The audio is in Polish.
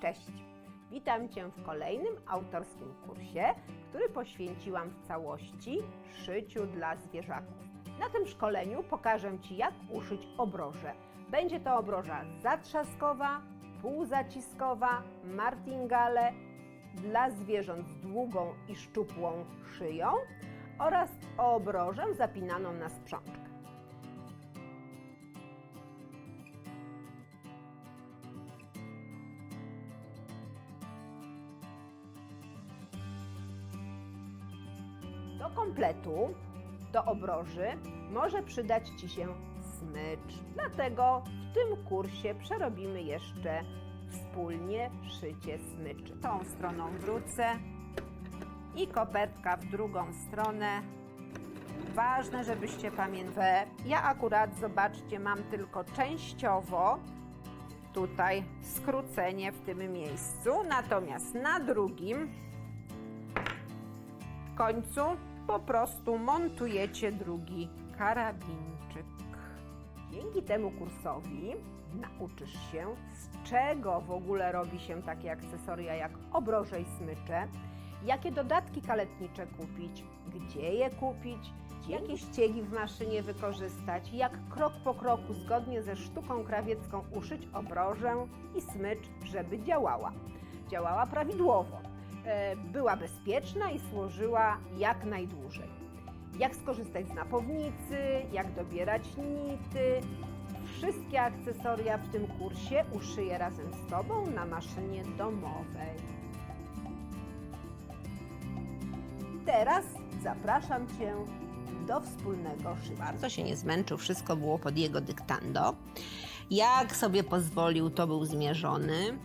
Cześć! Witam Cię w kolejnym autorskim kursie, który poświęciłam w całości szyciu dla zwierzaków. Na tym szkoleniu pokażę Ci, jak uszyć obroże. Będzie to obroża zatrzaskowa, półzaciskowa, martingale dla zwierząt z długą i szczupłą szyją oraz obrożę zapinaną na sprzączkę. Do kompletu, do obroży może przydać Ci się smycz. Dlatego w tym kursie przerobimy jeszcze wspólnie szycie smyczy. Tą stroną wrócę i kopertka w drugą stronę. Ważne, żebyście pamiętali. Ja akurat, zobaczcie, mam tylko częściowo tutaj skrócenie w tym miejscu, natomiast na drugim końcu po prostu montujecie drugi karabinczyk. Dzięki temu kursowi nauczysz się, z czego w ogóle robi się takie akcesoria jak obroże i smycze, jakie dodatki kaletnicze kupić, gdzie je kupić, jakie ściegi w maszynie wykorzystać, jak krok po kroku zgodnie ze sztuką krawiecką uszyć obrożę i smycz, żeby działała. Działała prawidłowo była bezpieczna i służyła jak najdłużej. Jak skorzystać z napownicy, jak dobierać nity. Wszystkie akcesoria w tym kursie uszyję razem z Tobą na maszynie domowej. Teraz zapraszam Cię do wspólnego szycia. Bardzo się nie zmęczył, wszystko było pod jego dyktando. Jak sobie pozwolił, to był zmierzony.